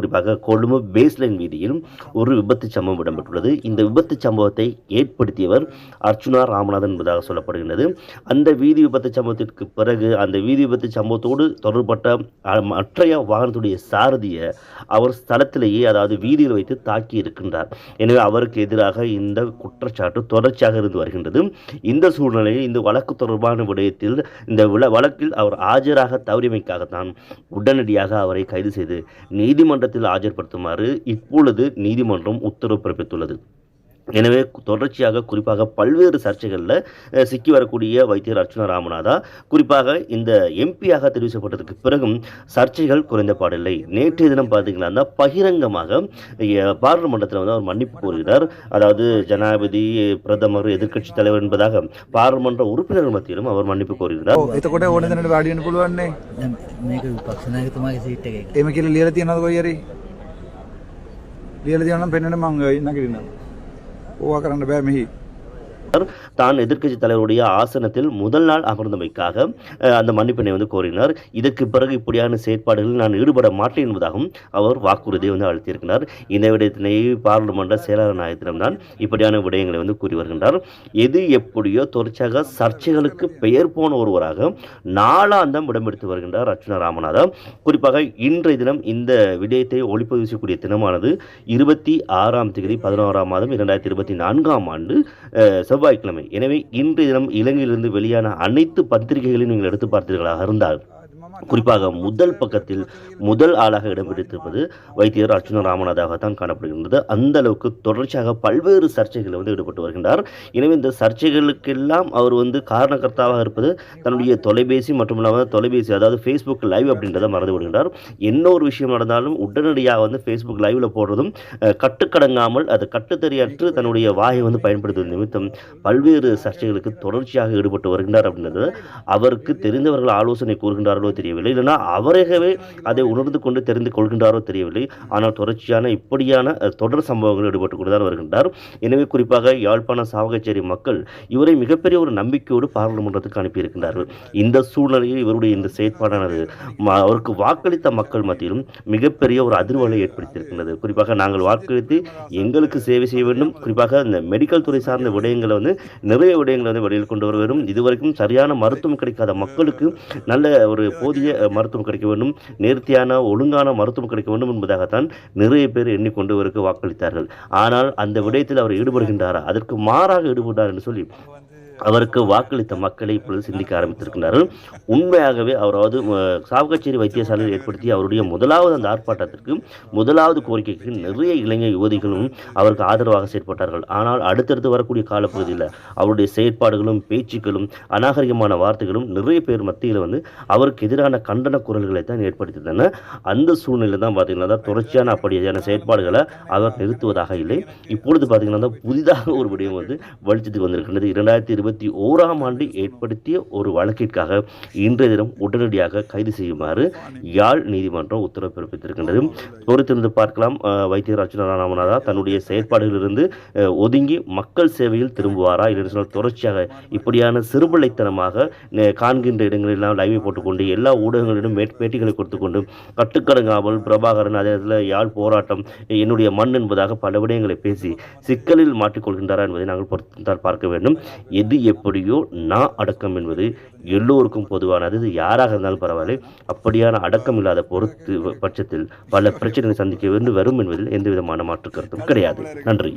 குறிப்பாக கொழும்பு பேஸ்லைன் வீதியில் ஒரு விபத்து சம்பவம் இடம்பெற்றுள்ளது. இந்த விபத்து சம்பவத்தை ஏற்படுத்தியவர் அர்ச்சுனா ராமநாதன் என்பதாக சொல்லப்படுகின்றது. அந்த வீதி விபத்து சம்பவத்திற்கு பிறகு அந்த வீதி விபத்து சம்பவத்தோடு தொடர்பட்ட மற்றைய வாகனத்துடைய சாரதியை அவர் ஸ்தலத்திலேயே அதாவது வீதியில் வைத்து தாக்கி இருக்கின்றார். எனவே அவருக்கு எதிராக இந்த குற்றச்சாட்டு தொடர்ச்சியாக இருந்து வருகின்றது. இந்த சூழ்நிலையில் இந்த வழக்கு தொடர்பான விடயத்தில் இந்த வழக்கில் அவர் ஆஜராக தவறியமைக்காகத்தான் உடனடியாக அவரை கைது செய்து நீதிமன்ற நீதிமன்றத்தில் ஆஜர்படுத்துமாறு இப்பொழுது நீதிமன்றம் உத்தரவு பிறப்பித்துள்ளது. எனவே தொடர்ச்சியாக குறிப்பாக பல்வேறு சர்ச்சைகளில் அஹ், சிக்கி வரக்கூடிய வைத்தியர் அர்ச்சுனா ராமநாதா குறிப்பாக இந்த எம்பியாக தெரிவு செய்யப்பட்டதுக்கு பிறகும் சர்ச்சைகள் குறைந்த பாடில்லை நேற்றைய தினம் பார்த்தீங்கன்னா பகிரங்கமாக அஹ், பாராளுமன்றத்தில் வந்து அவர் மன்னிப்பு கோருகிறார் அதாவது ஜனாதிபதி பிரதமர் எதிர்க்கட்சி தலைவர் என்பதாக பாராளுமன்ற உறுப்பினர்கள் மத்தியிலும் அவர் மன்னிப்பு கோருகிறார் ඔව් එතකොට ඕන දැනට වාඩි වෙන්න පුළුවන්නේ දැන් මේක විපක්ෂ නායකතුමාගේ සීට් එකේ එහෙම කියලා ලියලා තියනවද කොයි හරි ලියලා තියෙනවා නම් පෙන්වන්න මම නගින්න ඕවා කරන්න බෑ මෙහි. தான் எதிர்க்கட்சி தலைவருடைய ஆசனத்தில் முதல் நாள் அமர்ந்தமைக்காக அந்த மன்னிப்பினை வந்து கோரினார். இதற்கு பிறகு இப்படியான செயற்பாடுகளில் நான் ஈடுபட மாட்டேன் என்பதாகவும் அவர் வாக்குறுதியை வந்து அளித்திருக்கிறார். இந்த விடயத்தினை பாராளுமன்ற செயலாளர் நாயகத்திடம்தான் இப்படியான விடயங்களை வந்து கூறி வருகின்றார். எது எப்படியோ தொடர்ச்சியாக சர்ச்சைகளுக்கு பெயர் போன ஒருவராக நாளாந்தம் இடம்பெடுத்து வருகின்றார் அர்ச்சுனா ராமநாதா குறிப்பாக இன்றைய தினம் இந்த விடயத்தை ஒளிப்பதிவு செய்யக்கூடிய தினமானது இருபத்தி ஆறாம் தேதி பதினோராம் மாதம் இரண்டாயிரத்தி இருபத்தி நான்காம் ஆண்டு செவ்வாய்க்கிழமை. எனவே இன்றைய தினம் இலங்கையிலிருந்து வெளியான அனைத்து பத்திரிகைகளையும் நீங்கள் எடுத்து பார்த்தீர்களாக இருந்தால் குறிப்பாக முதல் பக்கத்தில் முதல் ஆளாக இடம்பெற்றிருப்பது வைத்தியர் அர்ச்சுனா ராமநாதாகத்தான் காணப்படுகின்றது. அந்த அளவுக்கு தொடர்ச்சியாக பல்வேறு சர்ச்சைகளில் வந்து ஈடுபட்டு வருகின்றார். எனவே இந்த சர்ச்சைகளுக்கெல்லாம் அவர் வந்து காரணகர்த்தாவாக இருப்பது தன்னுடைய தொலைபேசி மற்றும் இல்லாமல் தொலைபேசி அதாவது ஃபேஸ்புக் லைவ் அப்படின்றத மறந்து விடுகின்றார். என்ன ஒரு விஷயம் நடந்தாலும் உடனடியாக வந்து ஃபேஸ்புக் லைவ்ல போடுறதும் கட்டுக்கடங்காமல் அது கட்டுத்தறியற்று தன்னுடைய வாயை வந்து பயன்படுத்துவது நிமித்தம் பல்வேறு சர்ச்சைகளுக்கு தொடர்ச்சியாக ஈடுபட்டு வருகின்றார் அப்படின்றது அவருக்கு தெரிந்தவர்கள் ஆலோசனை கூறுகின்றார்களோ தெரியும் தெரியவில்லை. இல்லைன்னா அவராகவே அதை உணர்ந்து கொண்டு தெரிந்து கொள்கின்றாரோ தெரியவில்லை. ஆனால் தொடர்ச்சியான இப்படியான தொடர் சம்பவங்கள் ஈடுபட்டு கொண்டு தான் வருகின்றார். எனவே குறிப்பாக யாழ்ப்பாண சாவகச்சேரி மக்கள் இவரை மிகப்பெரிய ஒரு நம்பிக்கையோடு பாராளுமன்றத்துக்கு அனுப்பியிருக்கின்றார்கள். இந்த சூழ்நிலையில் இவருடைய இந்த செயற்பாடானது அவருக்கு வாக்களித்த மக்கள் மத்தியிலும் மிகப்பெரிய ஒரு அதிர்வலை ஏற்படுத்தியிருக்கின்றது. குறிப்பாக நாங்கள் வாக்களித்து எங்களுக்கு சேவை செய்ய வேண்டும். குறிப்பாக இந்த மெடிக்கல் துறை சார்ந்த விடயங்களை வந்து நிறைய விடயங்களை வந்து வெளியில் கொண்டு வர வேண்டும். இதுவரைக்கும் சரியான மருத்துவம் கிடைக்காத மக்களுக்கு நல்ல ஒரு போதிய போதிய மருத்துவம் கிடைக்க வேண்டும். நேர்த்தியான ஒழுங்கான மருத்துவம் கிடைக்க வேண்டும் என்பதாகத்தான் நிறைய பேர் எண்ணிக்கொண்டு இவருக்கு வாக்களித்தார்கள். ஆனால் அந்த விடயத்தில் அவர் ஈடுபடுகின்றாரா? அதற்கு மாறாக ஈடுபட்டார் என்று சொல்லி அவருக்கு வாக்களித்த மக்களை இப்பொழுது சிந்திக்க ஆரம்பித்திருக்கிறார்கள் உண்மையாகவே அவராவது சாவகச்சேரி வைத்தியசாலையில் ஏற்படுத்திய அவருடைய முதலாவது அந்த ஆர்ப்பாட்டத்திற்கு முதலாவது கோரிக்கைக்கு நிறைய இளைஞர் யுவதிகளும் அவருக்கு ஆதரவாக செயற்பட்டார்கள். ஆனால் அடுத்தடுத்து வரக்கூடிய காலப்பகுதியில் அவருடைய செயற்பாடுகளும் பேச்சுக்களும் அநாகரிகமான வார்த்தைகளும் நிறைய பேர் மத்தியில் வந்து அவருக்கு எதிரான கண்டன குரல்களை தான் ஏற்படுத்தியிருந்தன. அந்த சூழ்நிலை தான் பார்த்தீங்கன்னா தொடர்ச்சியான அப்படியான செயற்பாடுகளை அவர் நிறுத்துவதாக இல்லை. இப்பொழுது பார்த்தீங்கன்னா தான் புதிதாக ஒரு விடயம் வந்து வெளிச்சத்துக்கு வந்திருக்கின்றது. இரண்டாயிரத்தி இருபது இருபத்தி ஓராம் ஆண்டு ஏற்படுத்திய ஒரு வழக்கிற்காக இன்றைய தினம் உடனடியாக கைது செய்யுமாறு யாழ் நீதிமன்றம் உத்தரவு பிறப்பித்திருக்கின்றது. பொறுத்திருந்து பார்க்கலாம். அஹ், வைத்தியர் ராமநாதா தன்னுடைய செயற்பாடுகளிலிருந்து ஒதுங்கி மக்கள் சேவையில் திரும்புவாரா இல்லை சொன்னால் தொடர்ச்சியாக இப்படியான சிறுபிள்ளைத்தனமாக காண்கின்ற இடங்களெல்லாம் லைவை போட்டுக்கொண்டு எல்லா ஊடகங்களிலும் பேட்டிகளை கொடுத்துக்கொண்டு கட்டுக்கடங்காமல் பிரபாகரன் அதே நேரத்தில் யாழ் போராட்டம் என்னுடைய மண் என்பதாக பல விடயங்களை பேசி சிக்கலில் மாட்டிக்கொள்கின்றாரா என்பதை நாங்கள் பொறுத்தால் பார்க்க வேண்டும். எது எப்படியோ நான் அடக்கம் என்பது எல்லோருக்கும் பொதுவானது இது யாராக இருந்தாலும் பரவாயில்லை அப்படியான அடக்கம் இல்லாத பொறுத்து பட்சத்தில் பல பிரச்சனைகளை சந்திக்க வேண்டும் வரும் என்பதில் எந்த விதமான மாற்று கருத்தும் கிடையாது நன்றி